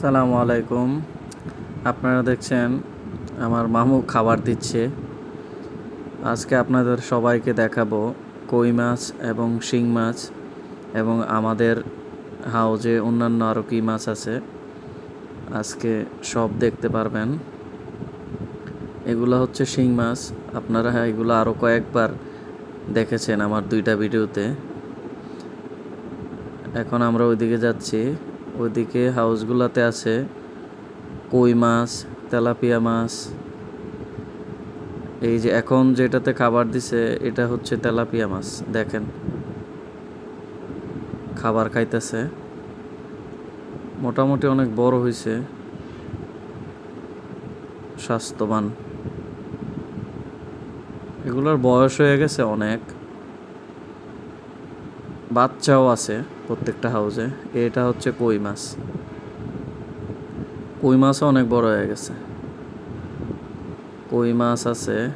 সালামু আলাইকুম। আপনারা দেখছেন আমার মামু খাবার দিচ্ছে। আজকে আপনাদের সবাইকে দেখাবো কই মাছ এবং শিং মাছ এবং আমাদের হাউজে অন্যান্য আরও কী মাছ আছে। আজকে সব দেখতে পারবেন। এগুলো হচ্ছে শিং মাছ। আপনারা এগুলো আরও কয়েকবার দেখেছেন আমার দুইটা ভিডিওতে। এখন আমরা ওইদিকে যাচ্ছি। ওইদিকে হাউসগুলোতে আছে কই মাছ, তেলাপিয়া মাছ। এই যে এখন যেটাতে খাবার দিছে, এটা হচ্ছে তেলাপিয়া মাছ, দেখেন। খাবার খাইতেছে। মোটামুটি অনেক বড় হয়েছে স্বাস্থ্যবান। এগুলোর বয়স হয়ে গেছে অনেক। বাচ্চাও আছে প্রত্যেকটা হাউসে এটা হচ্ছে কই মাছ? কই মাছও অনেক বড় হয়ে গেছে। কই মাছ আছে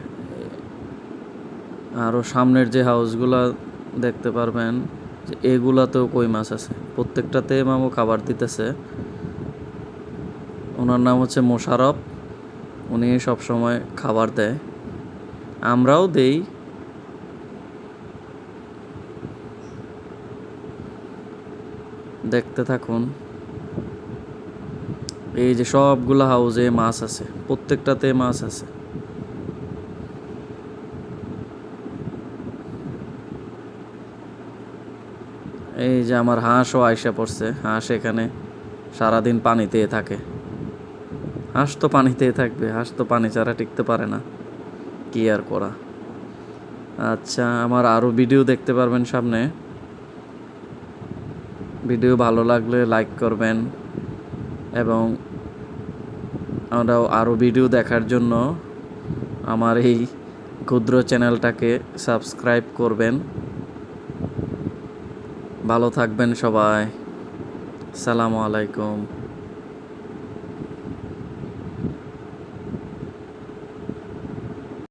আরও সামনের যে হাউসগুলা দেখতে পারবেন, যে এগুলাতেও কই মাছ আছে। প্রত্যেকটাতে মামু খাবার দিতেছে। ওনার নাম হচ্ছে মোশারফ উনি সবসময় খাবার দেয়। আমরাও দেই। দেখতে থাকুন। এই যে সবগুলা হাউজে মাছ আছে, প্রত্যেকটাতে মাছ আছে। এই যে আমার হাঁসও আইসা পড়ছে, হাঁস এখানে সারাদিন পানিতেই থাকে। হাঁস তো পানিতেই থাকবে, হাঁস তো পানি ছাড়া টিকতে পারে না। কি আর করা। আচ্ছা আমার আরও ভিডিও দেখতে পারবেন সামনে। ভিডিও ভালো লাগলে লাইক করবেন এবং আমরাও আরও ভিডিও দেখার জন্য আমার এই ক্ষুদ্র চ্যানেলটাকে সাবস্ক্রাইব করবেন। ভালো থাকবেন সবাই। সালামু আলাইকুম।